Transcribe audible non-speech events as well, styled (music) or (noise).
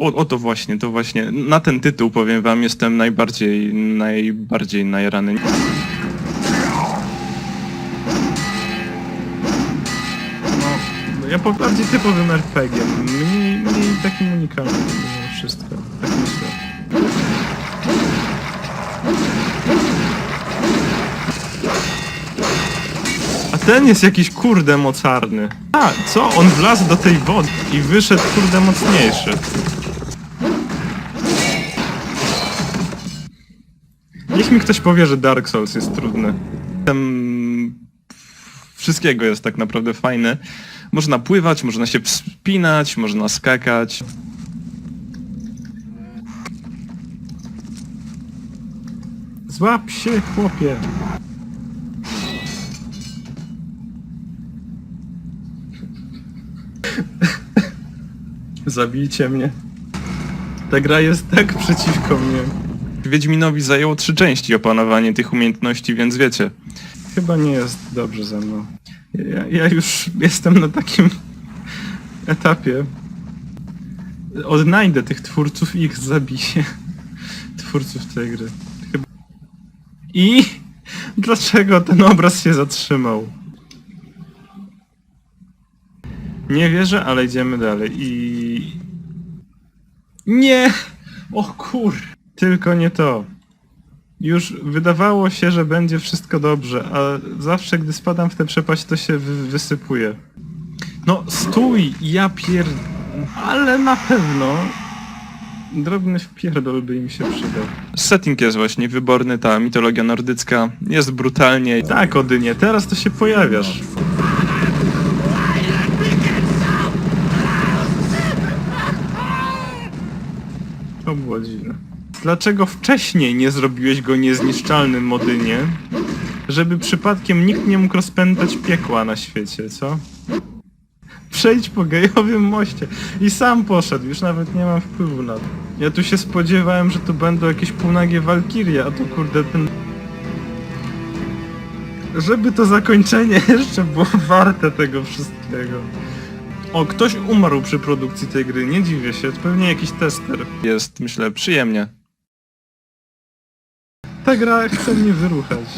O, o to właśnie, to właśnie. Na ten tytuł powiem wam, jestem najbardziej, najbardziej najrany. No, ja po bardziej typowym RPG, mniej, mniej takim unikalnym mimo wszystko, tak myślę. A ten jest jakiś kurde mocarny. A, co? On wlazł do tej wody i wyszedł kurde mocniejszy. Niech mi ktoś powie, że Dark Souls jest trudny. Tam wszystkiego jest tak naprawdę fajne. Można pływać, można się wspinać, można skakać. Złap się, chłopie! Zabijcie mnie. Ta gra jest tak przeciwko mnie. Wiedźminowi zajęło trzy części opanowanie tych umiejętności, więc wiecie. Chyba nie jest dobrze ze mną. Ja, ja już jestem na takim etapie. Odnajdę tych twórców i ich zabiję. Twórców tej gry. Chyba. I dlaczego ten obraz się zatrzymał? Nie wierzę, ale idziemy dalej i... Nie! O kur... Tylko nie to. Już wydawało się, że będzie wszystko dobrze, a zawsze gdy spadam w tę przepaść, to się wy wysypuje. No stój, ja pier... Ale na pewno drobny wpierdol by im się przydał. Setting jest właśnie wyborny, ta mitologia nordycka jest brutalnie. Tak, Odynie, teraz to się pojawiasz. To było dziwne. Dlaczego wcześniej nie zrobiłeś go niezniszczalnym Modynie, żeby przypadkiem nikt nie mógł rozpętać piekła na świecie, co? Przejdź po gejowym moście. I sam poszedł, już nawet nie mam wpływu na to. Ja tu się spodziewałem, że tu będą jakieś półnagie walkirie, a tu kurde ten żeby to zakończenie (laughs) jeszcze było warte tego wszystkiego. O, ktoś umarł przy produkcji tej gry, nie dziwię się, to pewnie jakiś tester. Jest, myślę, przyjemnie. Ta gra chce mnie wyruchać.